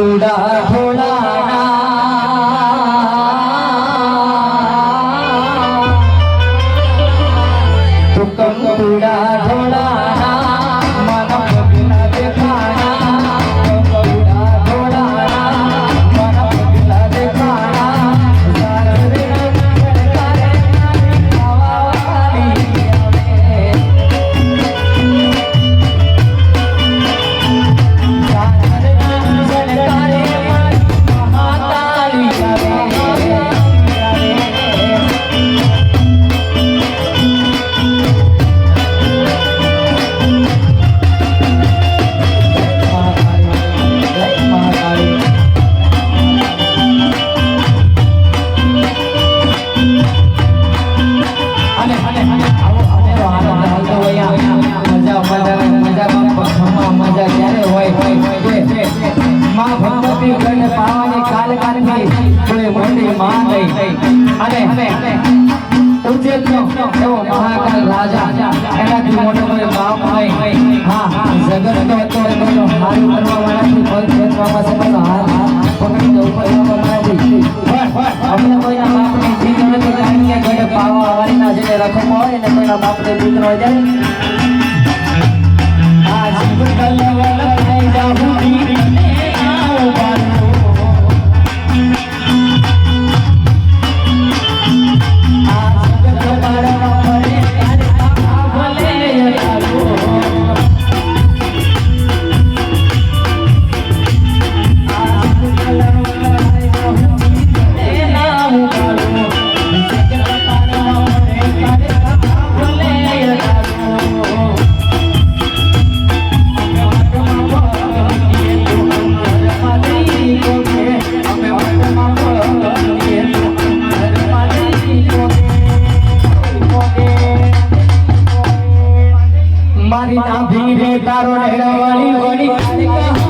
बुढ़ा भोला માં ભગવતી ગણ પાવાની કાલ કાલથી કોઈ મોટી માં નહીં. અને ઉજ્જૈનનો એવો મહાકાલ રાજા. હા ઉપર વાળાથી અમને કોઈના નથી જેને રકમ હોય ને કોઈના બાપને પુત્ર હોય જાય મારી નાભી રે તારો નેડવાળી વળી મારી